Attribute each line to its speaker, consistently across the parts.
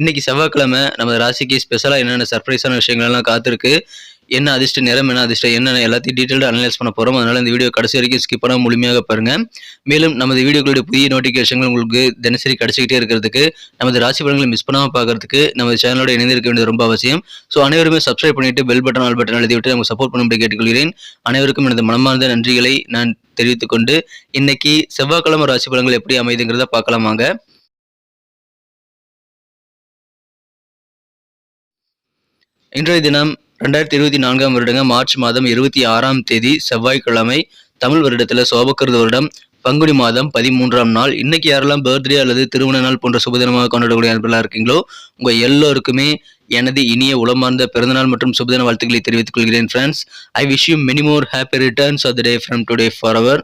Speaker 1: இன்னைக்கு செவ்வாய்க்கிழமை நம்ம ராசிக்கு ஸ்பெஷலாக என்னென்ன சர்ப்ரைஸான விஷயங்கள்லாம் காத்திருக்கு? என்ன அதிர்ஷ்ட நிறம் என்ன அதிர்ஷ்டம் என்ன எல்லாத்தையும் டீட்டெயிலாக அனலைஸ் பண்ண போகிறோம் அதனால் இந்த வீடியோ கடைசி வரைக்கும் ஸ்கிப் பண்ண முழுமையாக பாருங்கள் மேலும் நமது வீடியோக்களுடைய புதிய நோட்டிஃபிகேஷன்கள் உங்களுக்கு தினசரி கிடச்சிக்கிட்டே இருக்கிறதுக்கு நமது ராசி பலன்களை மிஸ் பண்ணாமல் பார்க்கறதுக்கு நமது சேனலோட இணைந்திருக்க வேண்டியது ரொம்ப அவசியம். ஸோ அனைவருமே சப்ஸ்கிரைப் பண்ணிவிட்டு பெல் பட்டன் ஆல் பட்டன் எழுதி விட்டு நமக்கு சப்போர்ட் பண்ணும்படி கேட்டுக்கொள்கிறேன். அனைவருக்கும் எனது மனமார்ந்த நன்றிகளை நான் தெரிவித்துக்கொண்டு இன்னைக்கு செவ்வாய்க்கிழமை ராசி பலன்கள் எப்படி அமைதுங்கிறத பார்க்கலாமாங்க. இன்றைய தினம் ரெண்டாயிரத்தி இருபத்தி நான்காம் வருடங்க மார்ச் மாதம் இருபத்தி ஆறாம் தேதி செவ்வாய்க்கிழமை தமிழ் வருடத்தில் சோபக்கிருத வருடம். பங்குனி மாதம் பதிமூன்றாம் நாள். இன்னைக்கு யாரெல்லாம் பர்த்டே அல்லது திருமண நாள் போன்ற சுபதினமாக கொண்டாடக்கூடிய நண்பர்களாக இருக்கீங்களோ உங்கள் எல்லோருக்குமே எனது இனிய உளமார்ந்த பிறந்தநாள் மற்றும் சுபதின வாழ்த்துக்களை தெரிவித்துக் கொள்கிறேன் friends I wish you many more happy returns of the day from today for our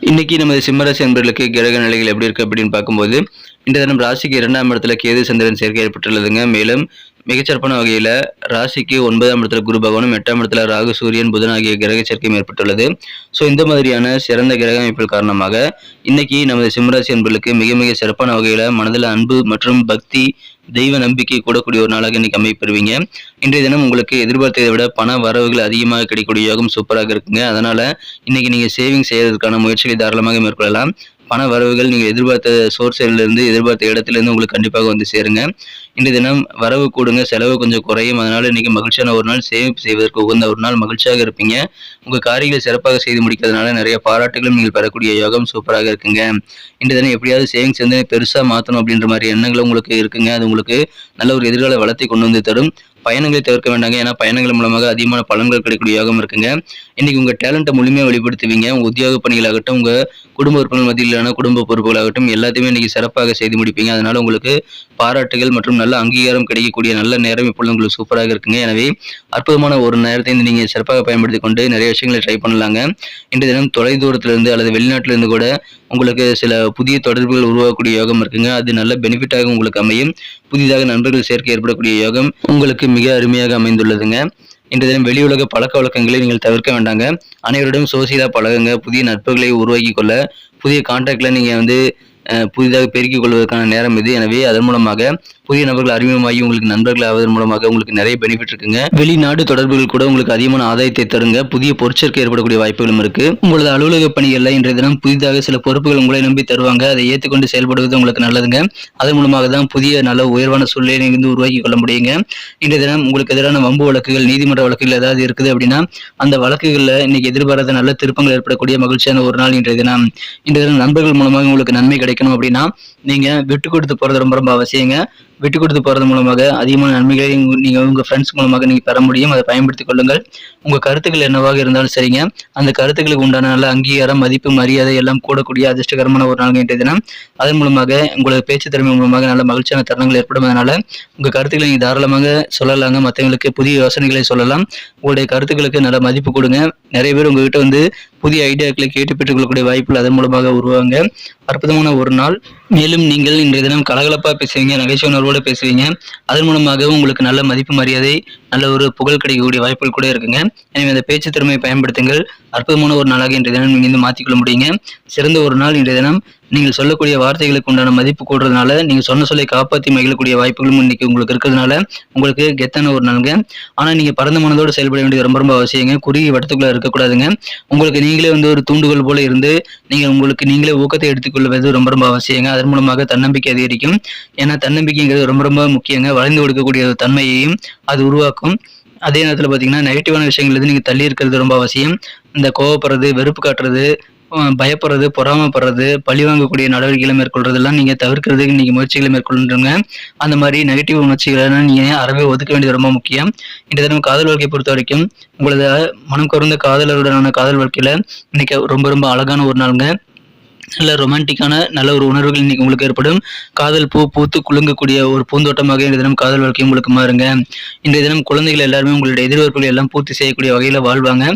Speaker 1: இன்னைக்கு நமது சிம்மராசி என்பர்களுக்கு கிரக நிலைகள் எப்படி இருக்கு அப்படின்னு பார்க்கும்போது இந்த தினம் ராசிக்கு இரண்டாம் இடத்துல கேது சந்திரன் சேர்க்கை ஏற்பட்டுள்ளதுங்க. மேலும் மிகச்சிறப்பான வகையில் ராசிக்கு ஒன்பதாம் இடத்துல குரு பகவானும் எட்டாம் இடத்துல ராகு சூரியன் புதன் ஆகிய கிரக சேர்க்கையும் ஏற்பட்டுள்ளது. ஸோ இந்த மாதிரியான சிறந்த கிரக அமைப்புகள் காரணமாக இன்னைக்கு நமது சிம்மராசி அன்பர்களுக்கு மிக மிக சிறப்பான வகையில் மனதில் அன்பு மற்றும் பக்தி தெய்வ நம்பிக்கை கூடக்கூடிய ஒரு நாளாக இன்னைக்கு அமைப்பெறுவீங்க இன்றைய தினம் உங்களுக்கு எதிர்பார்த்ததை விட பண வரவுகள் அதிகமாக கிடைக்கக்கூடிய யோகம் சூப்பராக இருக்குங்க. அதனால இன்னைக்கு நீங்கள் சேவிங் செய்யறதுக்கான முயற்சிகளை தாராளமாக மேற்கொள்ளலாம். பண வரவுகள் நீங்கள் எதிர்பார்த்த சோர்ஸிலிருந்து எதிர்பார்த்த இடத்துலேருந்து உங்களுக்கு கண்டிப்பாக வந்து சேருங்க. இன்றைய தினம் வரவு கூடுங்க செலவு கொஞ்சம் குறையும். அதனால இன்னைக்கு மகிழ்ச்சியான ஒரு நாள் சேமிப்பு செய்வதற்கு உகந்த ஒரு நாள். மகிழ்ச்சியாக இருப்பீங்க. உங்கள் காரியங்களை சிறப்பாக செய்து முடிக்கிறதுனால நிறைய பாராட்டுகளும் நீங்கள் பெறக்கூடிய யோகம் சூப்பராக இருக்குங்க. இன்றைய தினம் எப்படியாவது சேவிங்ஸ் வந்து பெருசாக மாற்றணும் அப்படின்ற மாதிரி எண்ணங்கள் உங்களுக்கு இருக்குங்க. அது உங்களுக்கு நல்ல ஒரு எதிர்கால வளத்தை கொண்டு வந்து தரும். பயணங்களை தவிர்க்க வேண்டாங்க. ஏன்னா பயணங்கள் மூலமாக அதிகமான பலன்கள் கிடைக்கக்கூடிய யோகம் இருக்குங்க. இன்னைக்கு உங்க டேலண்ட்டை முழுமையாக வெளிப்படுத்துவீங்க. உங்க உத்தியோக பணிகளாகட்டும் உங்க குடும்ப உறுப்பினர் மத்தியிலான குடும்ப பொறுப்புகளாகட்டும் எல்லாத்தையுமே இன்னைக்கு சிறப்பாக செய்து முடிப்பீங்க. அதனால உங்களுக்கு பாராட்டுகள் மற்றும் நல்ல அங்கீகாரம் கிடைக்கக்கூடிய நல்ல நேரம் இப்பொழுது உங்களுக்கு சூப்பராக இருக்குங்க. எனவே அற்புதமான ஒரு நேரத்தை நீங்க சிறப்பாக பயன்படுத்தி கொண்டு நிறைய விஷயங்களை ட்ரை பண்ணலாங்க. இன்று தினம் தொலைதூரத்திலிருந்து அல்லது வெளிநாட்டிலிருந்து கூட உங்களுக்கு சில புதிய தொடர்புகள் உருவாகக்கூடிய யோகம் இருக்குங்க. அது நல்ல பெனிஃபிட்டாக உங்களுக்கு அமையும். புதிதாக நண்பர்கள் சேர்க்கை ஏற்படக்கூடிய யோகம் உங்களுக்கு மிக அருமையாக அமைந்துள்ளதுங்க. இன்றைய தினம் வெளியுலக பழக்க வழக்கங்களை நீங்கள் தவிர்க்க வேண்டாங்க. அனைவரிடம் சோசியலா பழகுங்க. புதிய நட்புகளை உருவாக்கி கொள்ள புதிய கான்டாக்டில் நீங்கள் வந்து புதிதாக பெருக்கிக் கொள்வதற்கான நேரம் இது. எனவே அதன் மூலமாக புதிய நபர்கள் அறிமுகமாகி உங்களுக்கு நண்பர்கள் ஆவதன் மூலமாக உங்களுக்கு நிறைய பெனிஃபிட் இருக்குங்க. வெளிநாடு தொடர்புகள் கூட உங்களுக்கு அதிகமான ஆதாயத்தை தருங்க. புதிய பொருட்சேர்க்கை ஏற்படக்கூடிய வாய்ப்புகளும் இருக்கு. உங்களது அலுவலக பணிகள்ல இன்றைய தினம் புதிதாக சில பொறுப்புகள் உங்களை நம்பி தருவாங்க. அதை ஏற்றுக்கொண்டு செயல்படுவது உங்களுக்கு நல்லதுங்க. அதன் மூலமாக தான் புதிய நல்ல உயர்வான சூழ்நிலை இருந்து உருவாக்கி கொள்ள முடியுங்க. இன்றைய தினம் உங்களுக்கு எதிரான வம்பு வழக்குகள் நீதிமன்ற வழக்குகள் ஏதாவது இருக்குது அப்படின்னா அந்த வழக்குகளில் இன்னைக்கு எதிர்பாராத நல்ல திருப்பங்கள் ஏற்படக்கூடிய மகிழ்ச்சியான ஒரு நாள் இன்றைய தினம். இன்றைய தினம் நண்பர்கள் மூலமாக உங்களுக்கு நன்மை கிடைக்கும். கிடைக்கணும் அப்படின்னா நீங்க விட்டு கொடுத்து போறது ரொம்ப ரொம்ப அவசியங்க. விட்டு கொடுத்து போகிறது மூலமாக அதிகமான நன்மைகளை நீங்கள் உங்கள் ஃப்ரெண்ட்ஸ் மூலமாக நீங்கள் பெற முடியும். அதை பயன்படுத்திக் கொள்ளுங்கள். உங்கள் கருத்துக்கள் என்னவாக இருந்தாலும் சரிங்க. அந்த கருத்துக்களுக்கு உண்டான நல்ல அங்கீகாரம் மதிப்பு மரியாதை எல்லாம் கூடக்கூடிய அதிர்ஷ்டகரமான ஒரு நாள் இன்றைய தினம். அதன் மூலமாக உங்களது பேச்சு திறமை மூலமாக நல்ல மகிழ்ச்சியான தருணங்கள் ஏற்படும் உங்கள் உங்க கருத்துக்களை நீங்கள் தாராளமாக சொல்லலாங்க. மற்றவங்களுக்கு புதிய யோசனைகளை சொல்லலாம். உங்களுடைய கருத்துக்களுக்கு நல்ல மதிப்பு கொடுங்க. நிறைய பேர் உங்ககிட்ட வந்து புதிய ஐடியாக்களை கேட்டு பெற்றுக்கொள்ளக்கூடிய வாய்ப்புகள் அதன் மூலமாக உருவாங்க. அற்புதமான ஒரு நாள். மேலும் நீங்கள் இன்றைய தினம் கலகலப்பாக பேசுவீங்க நகைச்சுவை உணர்வோடு பேசுவீங்க. அதன் மூலமாக உங்களுக்கு நல்ல மதிப்பு மரியாதை நல்ல ஒரு புகழ் கிடைக்கக்கூடிய வாய்ப்புகள் கூட இருக்குங்க. எனவே அந்த பேச்சு திறமையை பயன்படுத்துங்கள். அற்புதமான ஒரு நாளாக இன்றைய தினம் நீங்கள் வந்து மாற்றிக்கொள்ள முடியுங்க சிறந்த ஒரு நாள் இன்றைய தினம். நீங்கள் சொல்லக்கூடிய வார்த்தைகளுக்கு உண்டான மதிப்பு கூடுறதுனால நீங்கள் சொன்ன சொல்லை காப்பாற்றி மகிழக்கூடிய வாய்ப்புகளும் இன்னைக்கு உங்களுக்கு இருக்கிறதுனால உங்களுக்கு கெத்தான ஒரு நாளுங்க. ஆனால் நீங்கள் பரந்த மனதோடு செயல்பட வேண்டியது ரொம்ப ரொம்ப அவசியங்க. குறுகிய வட்டத்துக்குள்ளே இருக்கக்கூடாதுங்க. உங்களுக்கு நீங்களே வந்து ஒரு தூண்டுகோல் போல இருந்து நீங்கள் உங்களுக்கு நீங்களே ஊக்கத்தை எடுத்துக்கொள்வது ரொம்ப ரொம்ப அவசியங்க. அதன் மூலமாக தன்னம்பிக்கை அதிகரிக்கும். ஏன்னா தன்னம்பிக்கைங்கிறது ரொம்ப ரொம்ப முக்கியங்க. வளைந்து கொடுக்கக்கூடிய ஒரு தன்மையையும் அது உருவாக்கும். அதே நேரத்தில் பார்த்தீங்கன்னா நெகட்டிவான விஷயங்கள்லேருந்து நீங்கள் தள்ளி இருக்கிறது ரொம்ப அவசியம். இந்த கோவப்படுறது வெறுப்பு காட்டுறது பயப்படுறது பொறாமப்படுறது பழி வாங்கக்கூடிய நடவடிக்கைகளை மேற்கொள்றதெல்லாம் நீங்கள் தவிர்க்கிறதுக்கு நீங்கள் முயற்சிகளை மேற்கொள்ளுங்க அந்த மாதிரி நெகட்டிவ் உணர்ச்சிகளை நீங்கள் அறவே ஒதுக்க வேண்டியது ரொம்ப முக்கியம். இந்த தினம் காதல் வாழ்க்கையை பொறுத்த வரைக்கும் உங்களது மனம் கருந்த காதலருடனான காதல் வாழ்க்கையில் இன்னைக்கு ரொம்ப ரொம்ப அழகான ஒரு நாளுங்க. நல்ல ரொமான்டிக்கான நல்ல ஒரு உணர்வுகள் இன்னைக்கு உங்களுக்கு ஏற்படும். காதல் பூ பூத்து குலுங்கக்கூடிய ஒரு பூந்தோட்டமாக இந்த தினம் காதல் வாழ்க்கை உங்களுக்கு மாறுங்க. இன்றைய தினம் குழந்தைகள் எல்லாருமே உங்களுடைய எதிர்பார்ப்புகளை எல்லாம் பூர்த்தி செய்யக்கூடிய வகையில் வாழ்வாங்க.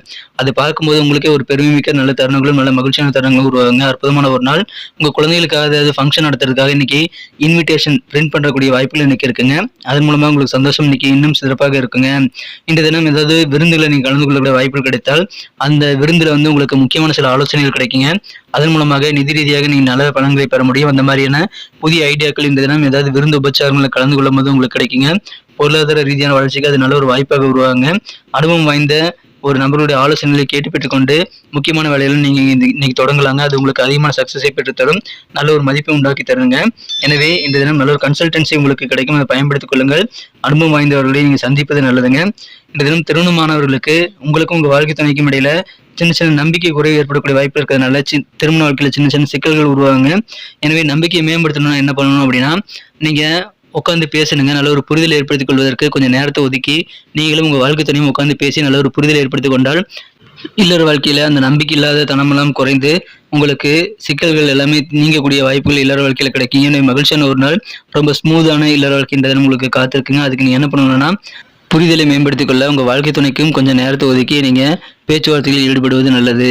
Speaker 1: அது பார்க்கும்போது உங்களுக்கே ஒரு பெருமைமிக்க நல்ல தருணங்களும் நல்ல மகிழ்ச்சியான தருணங்களும் உருவாங்க அற்புதமான ஒரு நாள். உங்கள் குழந்தைகளுக்காக ஏதாவது ஃபங்க்ஷன் நடத்துறதுக்காக இன்னைக்கு இன்விடேஷன் பிரிண்ட் பண்ணக்கூடிய வாய்ப்புகள் இன்னைக்கு இருக்குங்க. அதன் மூலமாக உங்களுக்கு சந்தோஷம் இன்னைக்கு இன்னும் சிறப்பாக இருக்குங்க. இந்த தினம் ஏதாவது விருந்துகளை நீங்க கலந்து கொள்ளக்கூடிய வாய்ப்புகள் கிடைத்தால் அந்த விருந்தில் வந்து உங்களுக்கு முக்கியமான சில ஆலோசனைகள் கிடைக்குங்க. அதன் மூலமாக நிதி ரீதியாக நீங்கள் நல்ல பலன்களை பெற முடியும். அந்த மாதிரியான புதிய ஐடியாக்கள் இந்த தினம் ஏதாவது விருந்து உபச்சாரங்களை கலந்து கொள்ளும் போது உங்களுக்கு கிடைக்குங்க. பொருளாதார ரீதியான வளர்ச்சிக்கு அது நல்ல ஒரு வாய்ப்பாக உருவாங்க அனுபவம் வாய்ந்த ஒரு நபருடைய ஆலோசனைகளை கேட்டு பெற்றுக்கொண்டு முக்கியமான வேலைகளை நீங்க இன்னைக்கு தொடங்கலாங்க. அது உங்களுக்கு அதிகமான சக்சஸை பெற்றுத்தரும். நல்ல ஒரு மதிப்பை உண்டாக்கி தருங்க. எனவே இந்த தினம் நல்ல ஒரு கன்சல்டன்சி உங்களுக்கு கிடைக்கும். அதை பயன்படுத்திக் கொள்ளுங்கள். அனுபவம் வாய்ந்தவர்களை நீங்க சந்திப்பது நல்லதுங்க. இந்த தினம் திருமணமானவர்களுக்கு உங்களுக்கும் உங்க வாழ்க்கை துணைக்கும் இடையில சின்ன சின்ன நம்பிக்கை குறைவு ஏற்படக்கூடிய வாய்ப்பு இருக்கிறதுனால சி திருமண வாழ்க்கையில் சின்ன சின்ன சிக்கல்கள் உருவாகுங்க. எனவே நம்பிக்கையை மேம்படுத்தணும்னா என்ன பண்ணணும் அப்படின்னா நீங்கள் உட்காந்து பேசணுங்க. நல்ல ஒரு புரிதல் ஏற்படுத்திக் கொள்வதற்கு கொஞ்சம் நேரத்தை ஒதுக்கி நீங்களும் உங்கள் வாழ்க்கை துணையும் உட்காந்து பேசி நல்ல ஒரு புரிதல் ஏற்படுத்திக் கொண்டால் இல்லற வாழ்க்கையில அந்த நம்பிக்கை இல்லாத தனமெல்லாம் குறைந்து உங்களுக்கு சிக்கல்கள் எல்லாமே நீங்கக்கூடிய வாய்ப்புகள் இல்லற வாழ்க்கையில கிடைக்கும் எனவே மகிழ்ச்சியான ஒரு நாள். ரொம்ப ஸ்மூத்தான இல்லற வாழ்க்கை இந்த தினம் உங்களுக்கு காத்திருக்குங்க. அதுக்கு நீங்க என்ன பண்ணணும்னா புரிதலை மேம்படுத்திக் கொள்ள உங்கள் வாழ்க்கை துணைக்கும் கொஞ்சம் நேரத்தை ஒதுக்கி நீங்கள் பேச்சுவார்த்தைகளில் ஈடுபடுவது நல்லது.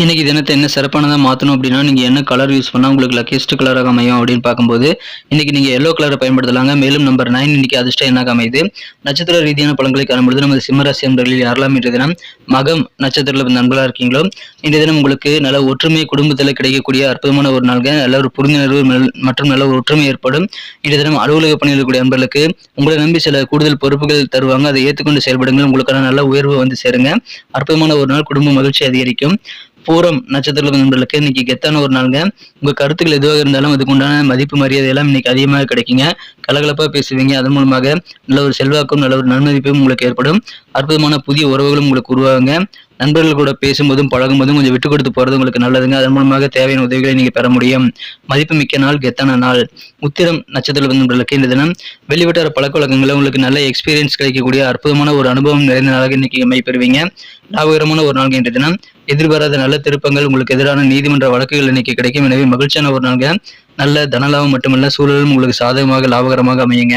Speaker 1: இன்னைக்கு தினத்தை என்ன சிறப்பானதாக மாற்றணும் அப்படின்னா நீங்கள் என்ன கலர் யூஸ் பண்ணால் உங்களுக்கு லக்கியஸ்ட் கலராக அமையும் அப்படின்னு பார்க்கும்போது இன்னைக்கு நீங்கள் எல்லோ கலரை பயன்படுத்தலாங்க. மேலும் நம்பர் நைன் இன்னைக்கு அதிர்ஷ்டம் என்னாக அமையுது. நட்சத்திர ரீதியான பலன்களை காணும்பொழுது நமது சிம்மராசி அன்பர்களில் யாரெல்லாம் இன்றைய தினம் மகம் நட்சத்திரத்தில் நண்பர்களாக இருக்கீங்களோ இந்த தினம் உங்களுக்கு நல்ல ஒற்றுமை குடும்பத்தில் கிடைக்கக்கூடிய அற்புதமான ஒரு நாள்கள் நல்ல ஒரு புரிந்துணர்வு மற்றும் நல்ல ஒரு ஒற்றுமை ஏற்படும். இன்றைய தினம் அலுவலக பணியில் இருக்கக்கூடிய அன்பர்களுக்கு உங்களை நம்பி சில கூடுதல் பொறுப்புகள் தருவாங்க. அதை ஏற்றுக்கொண்டு செயல்படுங்கள். உங்களுக்கான நல்ல உயர்வு வந்து சேருங்க. அற்புதமான ஒரு நாள் குடும்ப மகிழ்ச்சி அதிகரிக்கும். பூரம் நட்சத்திர நண்பர்களுக்கு இன்னைக்கு கெத்தான ஒரு நாளுங்க. உங்க கருத்துக்கள் எதுவாக இருந்தாலும் அதுக்கு உண்டான மதிப்பு மரியாதை எல்லாம் இன்னைக்கு அதிகமாக கிடைக்குங்க. கலகலப்பா பேசுவீங்க. அதன் மூலமாக நல்ல ஒரு செல்வாக்கும் நல்ல ஒரு நன்மதிப்பும் உங்களுக்கு ஏற்படும். அற்புதமான புதிய உறவுகளும் உங்களுக்கு உருவாகுங்க. நண்பர்கள் கூட பேசும்போதும் பழகும்போதும் கொஞ்சம் விட்டு கொடுத்து போறது உங்களுக்கு நல்லதுங்க. அதன் மூலமாக தேவையான உதவிகளை நீங்க பெற முடியும். மதிப்பு மிக்க நாள் கெத்தான நாள். உத்திரம் நட்சத்திர நண்பர்களுக்கு இந்த தினம் வெளிவட்டார பழக்க வழக்கங்களை உங்களுக்கு நல்ல எக்ஸ்பீரியன்ஸ் கிடைக்கக்கூடிய அற்புதமான ஒரு அனுபவம் நிறைந்த நாளாக இன்னைக்கு மை பெறுவீங்க. லாபகரமான ஒரு நாள் இன்றைய தினம். எதிர்பாராத நல்ல திருப்பங்கள் உங்களுக்கு எதிரான நீதிமன்ற வழக்குகள் இன்னைக்கு கிடைக்கும். எனவே மகிழ்ச்சியான ஒரு நாள்ங்க. நல்ல தனலாபம் மட்டுமல்ல சூழலும் உங்களுக்கு சாதகமாக லாபகரமாக அமையுங்க.